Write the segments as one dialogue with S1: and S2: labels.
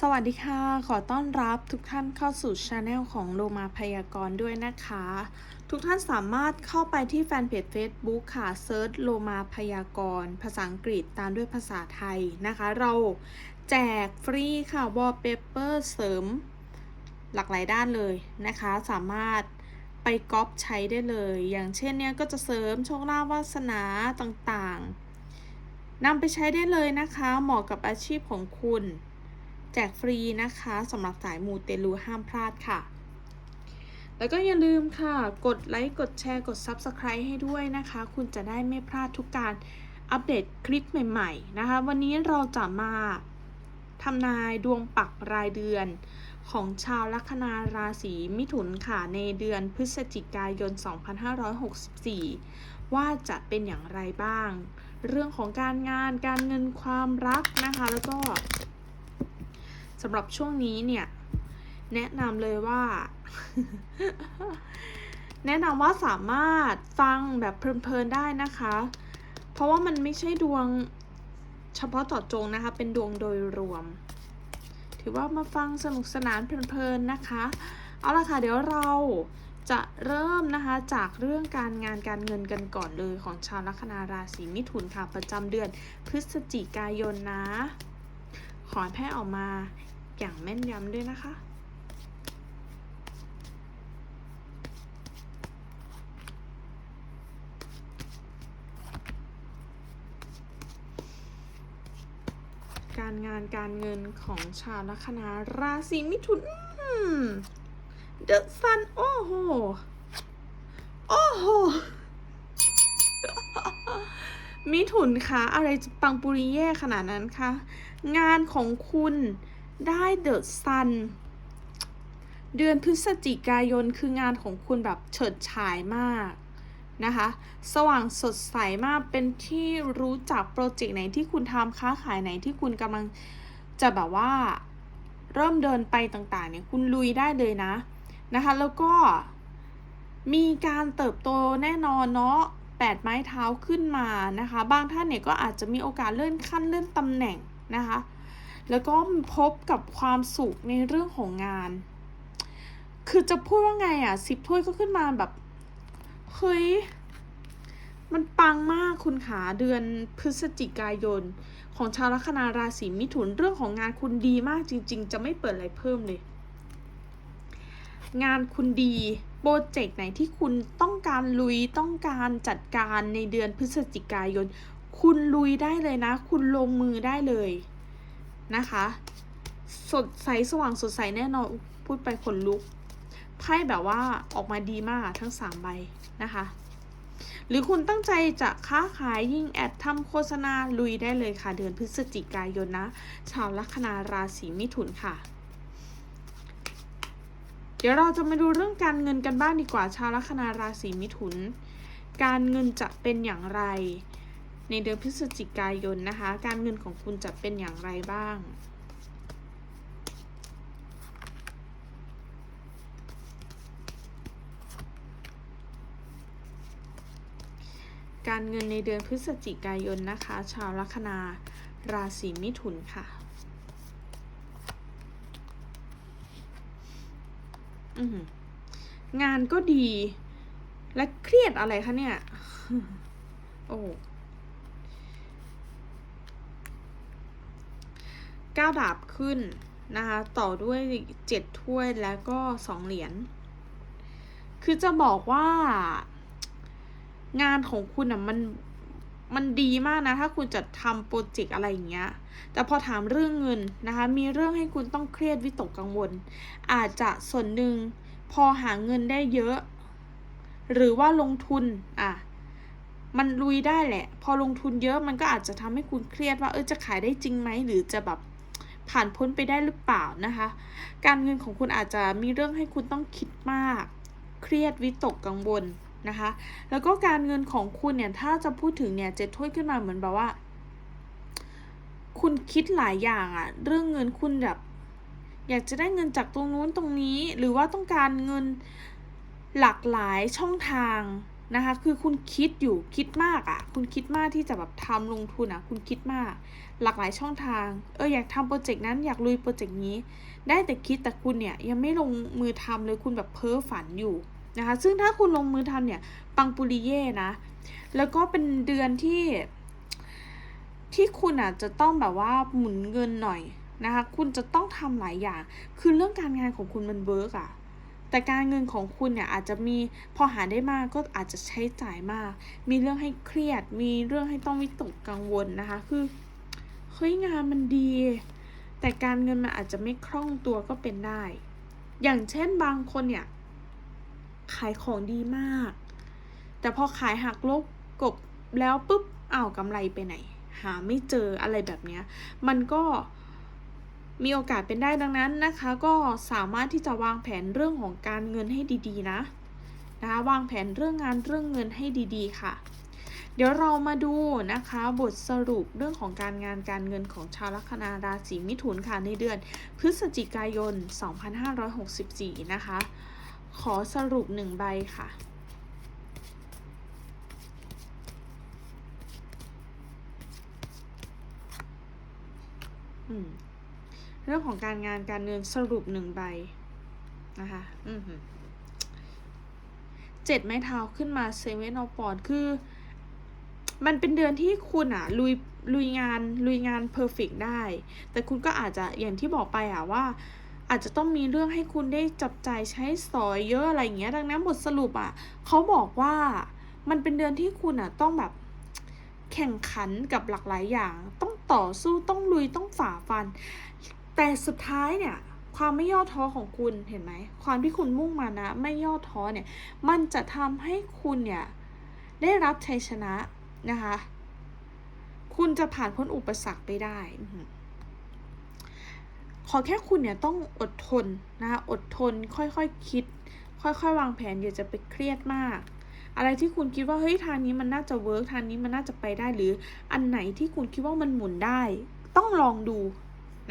S1: สวัสดีค่ะ ขอต้อนรับทุกท่านเข้าสู่ช anel ของโลมาพยากรณ์ด้วยนะคะ ทุกท่านสามารถเข้าไปที่แฟนเพจ Facebook ค่ะเซิร์ชโลมาพยากรณ์ภาษาอังกฤษตามด้วยภาษาไทยนะคะ เราแจกฟรีค่ะวอลเปเปอร์เสริม หลากหลายด้านเลยนะคะ สามารถไปก๊อปใช้ได้เลย อย่างเช่นเนี้ยก็จะเสริมโชคลาภวาสนาต่างๆนำไปใช้ได้เลยนะคะ เหมาะกับอาชีพของคุณ แจกฟรีนะคะสำหรับสายมูเตลูห้ามพลาดค่ะ แล้วก็อย่าลืมค่ะ กดไลค์กดแชร์กด Subscribe ให้ด้วยนะคะ คุณจะได้ไม่พลาดทุกการอัปเดตคลิปใหม่ๆนะคะ วันนี้เราจะมาทำนายดวงปักรายเดือนของชาวลัคนาราศีมิถุนค่ะ ในเดือนพฤศจิกายน 2564 ว่าจะเป็นอย่างไรบ้าง เรื่องของการงานการเงินความรักนะคะ แล้วก็ สำหรับช่วงนี้เนี่ย แนะนำเลยว่า แนะนำว่าสามารถฟังแบบเพลินๆได้นะคะ เพราะว่ามันไม่ใช่ดวงเฉพาะเจาะจงนะคะ เป็นดวงโดยรวม ถือว่ามาฟังสนุกสนานเพลินๆนะคะ เอาละค่ะ เดี๋ยวเราจะเริ่มนะคะจากเรื่องการงานการเงินกันก่อนเลยของชาวลัคนาราศีมิถุนค่ะประจำเดือนพฤศจิกายนนะ ขอให้แพร่ออกมา อย่างแม่นยำด้วยนะคะ การงานการเงินของชาวลัคนาราศีมิถุนเดอะซัน โอ้โห โอ้โห มิถุนคะอะไรจะปังปุริเย่ขนาดนั้นคะ งานของคุณ ได้เดอะซันเดือนพฤศจิกายนคืองานของคุณแบบเฉิดฉายมากนะคะ สว่างสดใสมากเป็นที่รู้จักโปรเจกต์ไหนที่คุณทำค้าขายไหนที่คุณกำลังจะแบบว่าเริ่มเดินไปต่างๆเนี่ยคุณลุยได้เลยนะนะคะ แล้วก็มีการเติบโตแน่นอนเนาะแปดไม้เท้าขึ้นมานะคะ บางท่านเนี่ยก็อาจจะมีโอกาสเลื่อนขั้นเลื่อนตำแหน่งนะคะ แล้วก็พบกับความสุขในเรื่องของงาน คือจะพูดว่าไงอะสิบถ้วยก็ขึ้นมาแบบเฮ้ยมันปังมากคุณขาเดือนพฤศจิกายน ของชาวลัคนาราศีมิถุนเรื่องของงานคุณดีมากจริง ๆ จะไม่เปิดอะไรเพิ่มเลย งานคุณดีโปรเจกต์ไหนที่คุณต้องการลุยต้องการจัดการในเดือนพฤศจิกายน คุณลุยได้เลยนะ คุณลงมือได้เลย นะคะ สดใสสว่างสดใสแน่นอนพูดไปขนลุกไพ่แบบว่าออกมาดีมากทั้งสามใบนะคะ หรือคุณตั้งใจจะค้าขายยิ่งแอดทำโฆษณาลุยได้เลยค่ะ เดือนพฤศจิกายนนะ ชาวลัคนาราศีมิถุนค่ะ เดี๋ยวเราจะมาดูเรื่องการเงินกันบ้างดีกว่าชาวลัคนาราศีมิถุน การเงินจะเป็นอย่างไร ในเดือนพฤศจิกายนนะคะ การเงินของคุณจะเป็นอย่างไรบ้าง การเงินในเดือนพฤศจิกายนนะคะ ชาวลัคนาราศีมิถุนค่ะอือหืองานก็ดี และเครียดอะไรคะเนี่ย โอ้ เก้าดาบขึ้นนะคะ ต่อด้วยเจ็ดถ้วยแล้วก็สองเหรียญ คือจะบอกว่า งานของคุณอะมันมันดีมากนะ ถ้าคุณจะทำโปรเจกต์อะไรอย่างเงี้ย แต่พอถามเรื่องเงินนะคะ มีเรื่องให้คุณต้องเครียดวิตกกังวล อาจจะส่วนหนึ่งพอหาเงินได้เยอะ หรือว่าลงทุนอะมันลุยได้แหละ พอลงทุนเยอะมันก็อาจจะทำให้คุณเครียดว่าเออจะขายได้จริงไหมหรือจะแบบ ผ่านพ้นไปได้หรือเปล่านะคะ การเงินของคุณอาจจะมีเรื่องให้คุณต้องคิดมาก เครียดวิตกกังวลนะคะ แล้วก็การเงินของคุณเนี่ยถ้าจะพูดถึงเนี่ยเจ็ดถ้วยขึ้นมาเหมือนแบบว่า คุณคิดหลายอย่างอะเรื่องเงินคุณแบบอยากจะได้เงินจากตรงนู้นตรงนี้ หรือว่าต้องการเงินหลากหลายช่องทางนะคะ คือคุณคิดอยู่คิดมากอะ่ะ คุณคิดมากที่จะแบบทำลงทุนอะ่ะ คุณคิดมาก หลากหลายช่องทาง เอออยากทำโปรเจกต์นั้นอยากลุยโปรเจกต์นี้ ได้แต่คิดแต่คุณเนี่ยยังไม่ลงมือทำเลยคุณแบบเพ้อฝันอยู่นะคะ ซึ่งถ้าคุณลงมือทำเนี่ยปังปุริเย่นะ แล้วก็เป็นเดือนที่ ที่คุณอะจะต้องแบบว่าหมุนเงินหน่อยนะคะ คุณจะต้องทำหลายอย่าง คือเรื่องการงานของคุณมันเวิร์กอะแต่การเงินของคุณเนี่ยอาจจะมีพอหาได้มากก็อาจจะใช้จ่ายมาก มีเรื่องให้เครียด มีเรื่องให้ต้องวิตกกังวลนะคะ คือ เฮ้ยงานมันดี แต่การเงินมันอาจจะไม่คล่องตัวก็เป็นได้ อย่างเช่นบางคนเนี่ย ขายของดีมาก แต่พอขายหักลบกบแล้วปุ๊บอ้าวกำไรไปไหน หาไม่เจออะไรแบบเนี้ย มันก็มีโอกาสเป็นได้ดังนั้นนะคะ ก็สามารถที่จะวางแผนเรื่องของการเงินให้ดีๆ นะนะคะวางแผนเรื่องงานเรื่องเงินให้ดีๆ ค่ะ เดี๋ยวเรามาดูนะคะบทสรุปเรื่องของการงานการเงินของชาวลัคนาราศีมิถุนค่ะในเดือน พฤศจิกายน 2564 นะคะ ขอสรุปหนึ่งใบค่ะเรื่องของการงานการเงินสรุปหนึ่งใบนะคะ อืเจ็ดไม้เท้าขึ้นมาเซเว่นอปอนคือ มันเป็นเดือนที่คุณอะลุยลุยงานลุยงานเพอร์เฟกได้ แต่คุณก็อาจจะอย่างที่บอกไปอะว่าอาจจะต้องมีเรื่องให้คุณได้จับจ่ายใช้สอยเยอะอะไรอย่างเงี้ย ดังนั้นบทสรุปอะเขาบอกว่ามันเป็นเดือนที่คุณอะต้องแบบแข่งขันกับหลากหลายอย่าง ต้องต่อสู้ต้องลุยต้องฝ่าฟัน แต่สุดท้ายเนี่ยความไม่ย่อท้อของคุณเห็นไหมความที่คุณมุ่งมานะ ไม่ย่อท้อเนี่ย มันจะทำให้คุณเนี่ยได้รับชัยชนะ นะคะ คุณจะผ่านพ้นอุปสรรคไปได้ ขอแค่คุณเนี่ยต้องอดทนนะคะอดทนค่อยๆคคิด ค่อยๆ วางแผนอย่าจะไปเครียดมาก อะไรที่คุณคิดว่าเฮ้ยทางนี้มันน่าจะเวิร์กทางนี้มันน่าจะไปได้หรืออันไหนที่คุณคิดว่ามันหมุนได้ ต้องลองดู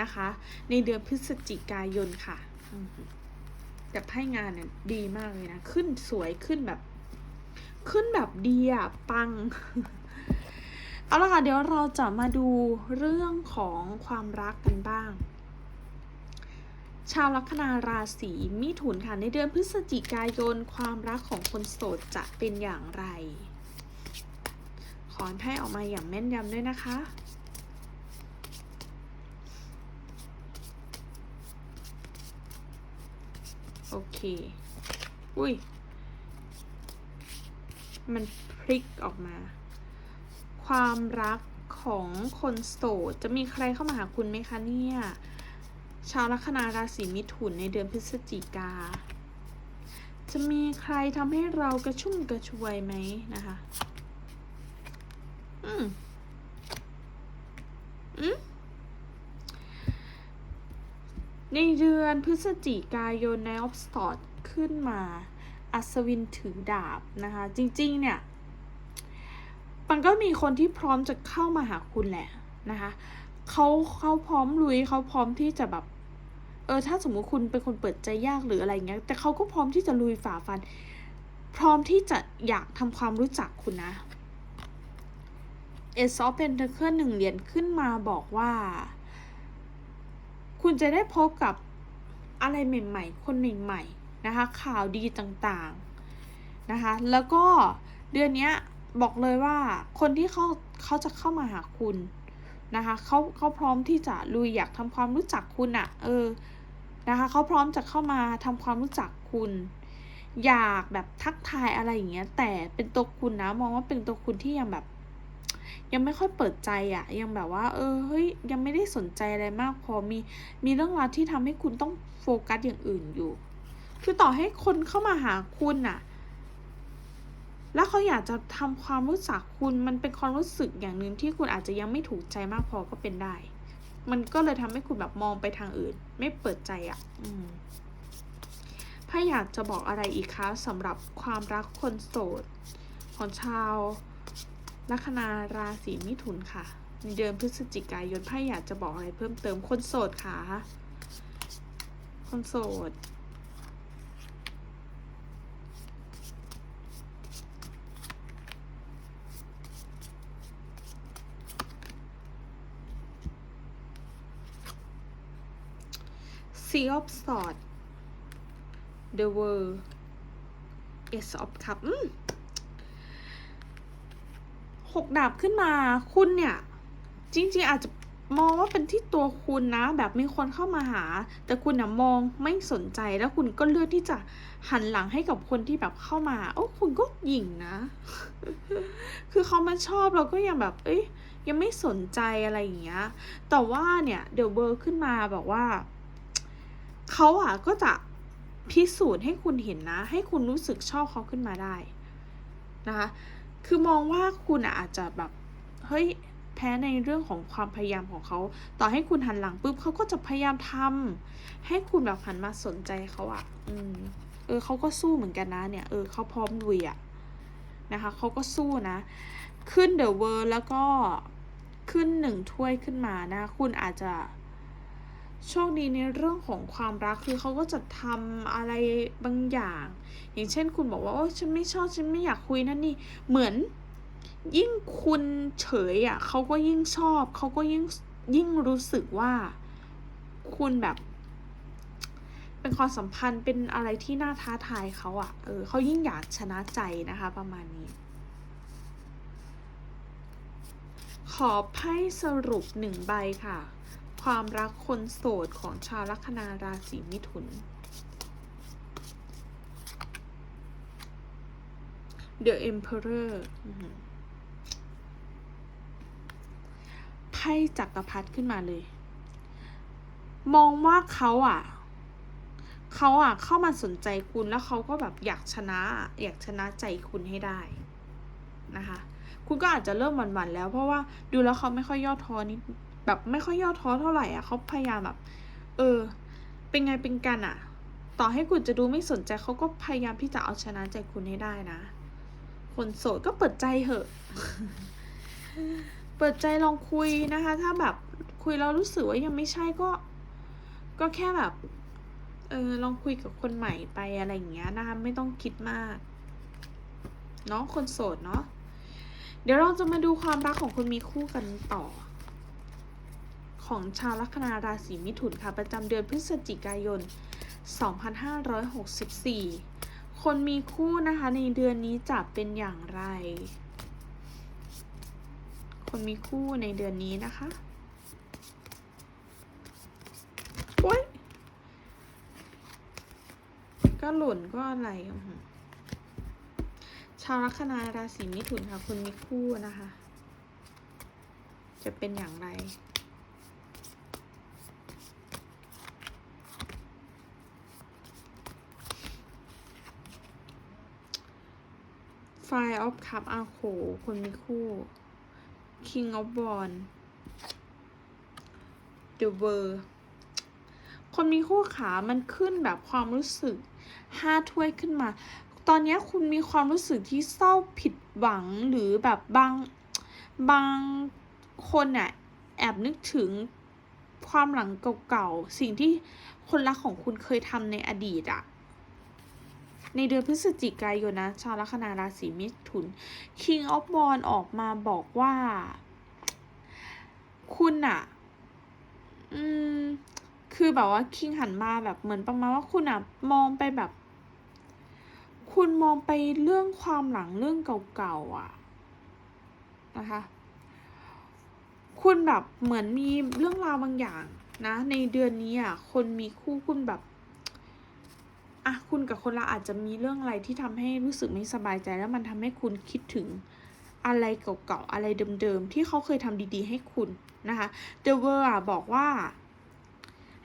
S1: นะคะ ในเดือนพฤศจิกายนค่ะแต่ไพ่งานเนี่ยดีมากเลยนะ ขึ้นสวยขึ้นแบบ ขึ้นแบบดีอะปัง เอาละค่ะ เดี๋ยวเราจะมาดูเรื่องของความรักกันบ้าง ชาวลัคนาราศีมิถุนค่ะ ในเดือนพฤศจิกายนความรักของคนโสดจะเป็นอย่างไร ขอให้ออกมาอย่างแม่นยำด้วยนะคะโอเค อุ้ย มันพลิกออกมา ความรักของคนโสด จะมีใครเข้ามาหาคุณไหมคะเนี่ย ชาวลัคนาราศีมิถุนในเดือนพฤศจิกา จะมีใครทำให้เรากระชุ่มกระชวยไหมนะคะ อืม อืมในเดือนพฤศจิกายนในออฟสตอดขึ้นมา อัศวินถือดาบนะคะ จริง ๆ เนี่ย มันก็มีคนที่พร้อมจะเข้ามาหาคุณแหละนะคะเขาเขาพร้อมลุยเขาพร้อมที่จะแบบเออถ้าสมมุติคุณเป็นคนเปิดใจยากหรืออะไรเงี้ย แต่เขาก็พร้อมที่จะลุยฝ่าฟัน พร้อมที่จะอยากทำความรู้จักคุณนะเอซอฟเป็นเทอร์หนึ่งเหรียญขึ้นมาบอกว่า คุณจะได้พบกับอะไรใหม่ๆ คนใหม่ๆนะคะ ข่าวดีต่างๆนะคะ แล้วก็เดือนเนี้ย บอกเลยว่าคนที่เขาเขาจะเข้ามาหาคุณนะคะเขาเขาพร้อมที่จะลุยอยากทำความรู้จักคุณอะเออนะคะเขาพร้อมจะเข้ามาทำความรู้จักคุณ อยากแบบทักทายอะไรอย่างเงี้ย แต่เป็นตัวคุณนะมองว่าเป็นตัวคุณที่ยังแบบ ยังไม่ค่อยเปิดใจอะยังแบบว่า เออเฮ้ยยังไม่ได้สนใจอะไรมากพอมีมีเรื่องราวที่ทำให้คุณต้องโฟกัสอย่างอื่นอยู่ คือต่อให้คนเข้ามาหาคุณอะ แล้วเขาอยากจะทำความรู้จักคุณมันเป็นความรู้สึกอย่างหนึ่งที่คุณอาจจะยังไม่ถูกใจมากพอก็เป็นได้ มันก็เลยทำให้คุณแบบมองไปทางอื่น ไม่เปิดใจอะ่ะ อืมถ้าอยากจะบอกอะไรอีกคะสำหรับความรักคนโสด ของชาวลัคนาราศีมิถุนค่ะในเดือนพฤศจิกายนไพ่อยากจะบอกอะไรเพิ่มเติมคนโสดค่ะ คนโสด Sea of Swords The World Ace of Cup หกดาบขึ้นมาคุณเนี่ย จริง ๆ อาจจะมองว่าเป็นที่ตัวคุณนะ แบบมีคนเข้ามาหา แต่คุณน่ะมองไม่สนใจแล้วคุณก็เลือกที่จะหันหลังให้กับคนที่แบบเข้ามา โอ้คุณก็หยิ่งนะ คือเขามาชอบเราก็ยังแบบ เอ้ยยังไม่สนใจอะไรอย่างเงี้ย แต่ว่าเนี่ยเด e เ o อร์ขึ้นมาบอกว่า เขาอะก็จะพิสูจน์ให้คุณเห็นนะ ให้คุณรู้สึกชอบเขาขึ้นมาได้นะคะคือมองว่าคุณอาจจะแบบเฮ้ยแพ้ในเรื่องของความพยายามของเขา ต่อให้คุณหันหลังปุ๊บเขาก็จะพยายามทำให้คุณแบบหันมาสนใจเขาอะอืม เออเขาก็สู้เหมือนกันนะเนี่ย เออเขาพร้อมลุยอะนะคะเขาก็สู้นะ ขึ้นเดอะเวิร์แล้วก็ขึ้นหนึ่งถ้วยขึ้นมานะ คุณอาจจะ โชคดีในเรื่องของความรักคือเขาก็จะทำอะไรบางอย่าง อย่างเช่นคุณบอกว่าโอ้ฉันไม่ชอบฉันไม่อยากคุยนั่นนี่เหมือน ยิ่งคุณเฉยอะ่ะเขาก็ยิ่งชอบเขาก็ยิ่งยิ่งรู้สึกว่าคุณแบบ เป็นความสัมพันธ์เป็นอะไรที่น่าท้าทายเขาอะ่ะเออเขายิ่งอยากชนะใจนะคะ ประมาณนี้ ขอไพ่สรุปหนึ่งใบค่ะ ความรักคนโสดของชาวลัคนาราศีมิถุน The Emperor อือหือไพ่จักรพรรดิขึ้นมาเลย มองว่าเขาอะ เขาอะเข้ามาสนใจคุณแล้วเขาก็แบบอยากชนะ อยากชนะใจคุณให้ได้นะคะ คุณก็อาจจะเริ่มหวั่นๆแล้วเพราะว่าดูแล้วเขาไม่ค่อยย่อท้อนิด แบบไม่ค่อยย่อท้อเท่าไหร่อะเขาพยายามแบบ เออ เป็นไงเป็นกันอะ ต่อให้คุณจะดูไม่สนใจเขาก็พยายามที่จะเอาชนะใจคุณให้ได้นะ คนโสดก็เปิดใจเหอะ เปิดใจลองคุยนะคะ ถ้าแบบคุยแล้วรู้สึกว่ายังไม่ใช่ก็ ก็แค่แบบ เออลองคุยกับคนใหม่ไปอะไรอย่างเงี้ยนะคะไม่ต้องคิดมากเนาะคนโสดเนาะเดี๋ยวเราจะมาดูความรักของคนมีคู่กันต่อ ของชาวลัคนาราศีมิถุนค่ะ ประจำเดือนพฤศจิกายน 2564 คนมีคู่นะคะในเดือนนี้จะเป็นอย่างไร คนมีคู่ในเดือนนี้นะคะโอ๊ยก็หล่นก็อะไรชาวลัคนาราศีมิถุนค่ะคนมีคู่นะคะ จะเป็นอย่างไร Five of Cup อาโขคนมีคู่ King of w a n d The World คนมีคู่ขามันขึ้นแบบความรู้สึกห้าถ้วยขึ้นมา ตอนนี้คุณมีความรู้สึกที่เศร้าผิดหวังหรือแบบบางบางคนน่ะแอบนึกถึงความหลังเก่าๆ สิ่งที่คนรักของคุณเคยทำในอดีตอะ ในเดือนพฤศจิกายนนะ ชาวลัคนาราศีมิถุน King of w a n d ออกมาบอกว่า คุณอะอืม คือแบบว่าคิงหันมาแบบเหมือนประมาณว่าคุณอะมองไปแบบ คุณมองไปเรื่องความหลังเรื่องเก่าๆอะนะคะ คุณแบบเหมือนมีเรื่องราวบางอย่างนะ ในเดือนนี้อะคนมีคู่คุณแบบ อะคุณกับคนละอาจจะมีเรื่องอะไรที่ทำให้รู้สึกไม่สบายใจ แล้วมันทำให้คุณคิดถึงอะไรเก่าๆอะไรเดิมๆที่เขาเคยทำดีๆ ให้คุณนะคะ The World อะบอกว่า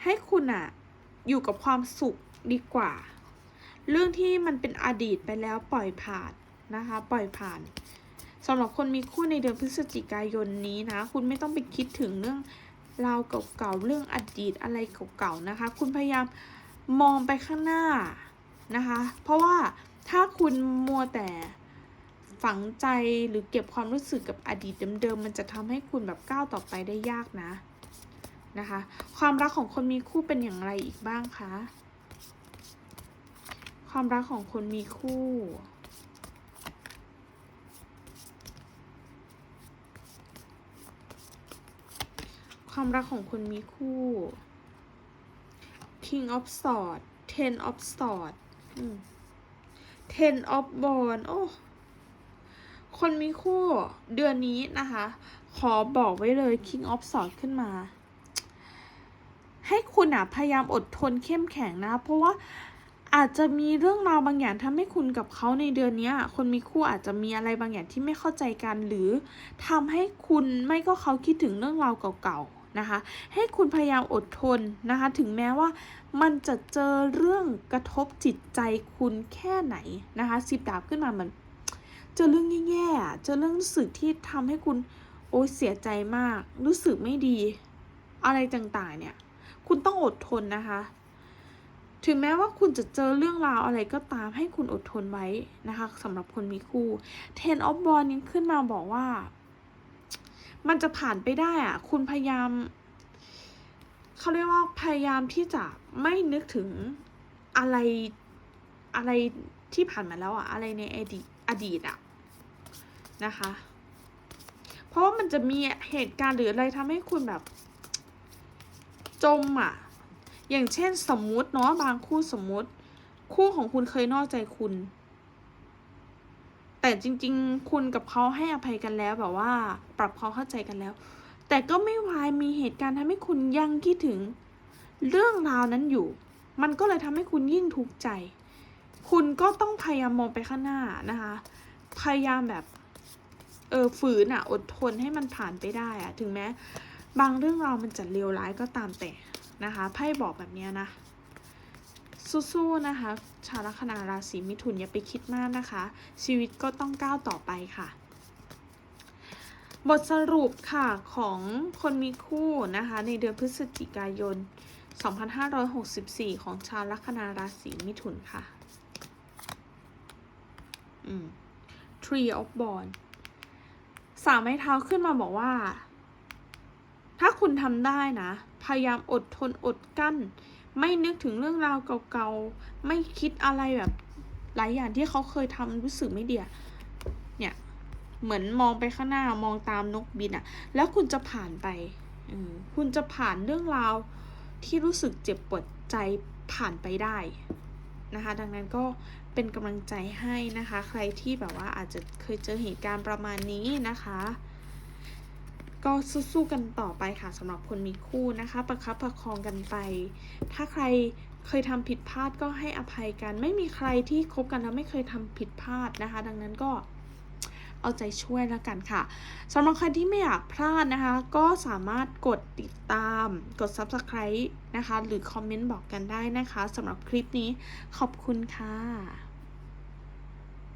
S1: ให้คุณอะอยู่กับความสุขดีกว่า เรื่องที่มันเป็นอดีตไปแล้วปล่อยผ่านนะคะ ปล่อยผ่านสำหรับคนมีคู่ในเดือนพฤศจิกายนนี้นะ คุณไม่ต้องไปคิดถึงเรื่องราวเก่าๆเรื่องอดีตอะไรเก่าๆนะคะ คุณพยายาม มองไปข้างหน้านะคะ เพราะว่าถ้าคุณมัวแต่ฝังใจหรือเก็บความรู้สึกกับอดีตเดิมๆ มันจะทำให้คุณแบบก้าวต่อไปได้ยากนะนะคะ ความรักของคนมีคู่เป็นอย่างไรอีกบ้างคะ ความรักของคนมีคู่ ความรักของคนมีคู่ king of sword ten of sword อืม ten of bond โอ้ คนมีคู่เดือนนี้นะคะ ขอบอกไว้เลย king of sword ขึ้นมา ให้คุณอะ พยายามอดทนเข้มแข็งนะ เพราะว่าอาจจะมีเรื่องราวบางอย่างทำให้คุณกับเขาในเดือนนี้คนมีคู่อาจจะมีอะไรบางอย่างที่ไม่เข้าใจกัน หรือทำให้คุณไม่ก็เขาคิดถึงเรื่องราวเก่าๆ นะคะ ให้คุณพยายามอดทนนะคะ ถึงแม้ว่ามันจะเจอเรื่องกระทบจิตใจคุณแค่ไหนนะคะสิบดาบขึ้นมามันเจอเรื่องแย่ๆเจอเรื่องรู้สึกที่ทำให้คุณโอ้ยเสียใจมาก รู้สึกไม่ดี อะไรต่างๆเนี่ย คุณต้องอดทนนะคะ ถึงแม้ว่าคุณจะเจอเรื่องราวอะไรก็ตามให้คุณอดทนไว้นะคะสำหรับคนมีคู่ Ten of b o n นี้ขึ้นมาบอกว่า มันจะผ่านไปได้อะคุณพยายามเขาเรียกว่าพยายามที่จะไม่นึกถึงอะไรอะไรที่ผ่านมาแล้วอะอะไรในอดีตอดีตอะนะคะ เพราะว่ามันจะมีเหตุการณ์หรืออะไรทำให้คุณแบบ จมอะอย่างเช่นสมมุติเนาะบางคู่สมมุติ คู่ของคุณเคยนอกใจคุณ แต่จริง ๆ คุณกับเขาให้อภัยกันแล้วแบบว่า ปรับความเข้าใจกันแล้ว แต่ก็ไม่วายมีเหตุการณ์ทำให้คุณยังคิดถึง เรื่องราวนั้นอยู่ มันก็เลยทำให้คุณยิ่งทุกข์ใจ คุณก็ต้องพยายามมองไปข้างหน้านะคะ พยายามแบบเออฝืนอะ อดทนให้มันผ่านไปได้อะ ถึงแม้ บางเรื่องราวมันจะเลวร้ายก็ตามแต่นะคะไพ่บอกแบบนี้นะ สู้ๆนะคะ ชาวลัคนาราศีมิถุนอย่าไปคิดมากนะคะ ชีวิตก็ต้องก้าวต่อไปค่ะบทสรุปค่ะของคนมีคู่นะคะในเดือนพฤศจิกายน 2564 ของชาวลัคนาราศีมิถุนค่ะ Tree of Bond สามไม้เท้าขึ้นมาบอกว่า ถ้าคุณทำได้นะ พยายามอดทนอดกั้น ไม่นึกถึงเรื่องราวเก่าๆ ไม่คิดอะไรแบบหลายอย่างที่เขาเคยทำรู้สึกไม่เดียเนี่ย เหมือนมองไปข้างหน้ามองตามนกบินอะแล้วคุณจะผ่านไปอคุณจะผ่านเรื่องราวที่รู้สึกเจ็บปวดใจผ่านไปได้นะคะ ดังนั้นก็เป็นกำลังใจให้นะคะ ใครที่แบบว่าอาจจะเคยเจอเหตุการณ์ประมาณนี้นะคะ ก็สู้ๆกันต่อไปค่ะสำหรับคนมีคู่นะคะ ประคับประคองกันไป ถ้าใครเคยทำผิดพลาดก็ให้อภัยกัน ไม่มีใครที่คบกันแล้วไม่เคยทำผิดพลาดนะคะ ดังนั้นก็เอาใจช่วยแล้วกันค่ะสำหรับใครที่ไม่อยากพลาดนะคะ ก็สามารถกดติดตาม กด subscribe นะคะ หรือคอมเมนต์บอกกันได้นะคะสำหรับคลิปนี้ขอบคุณค่ะ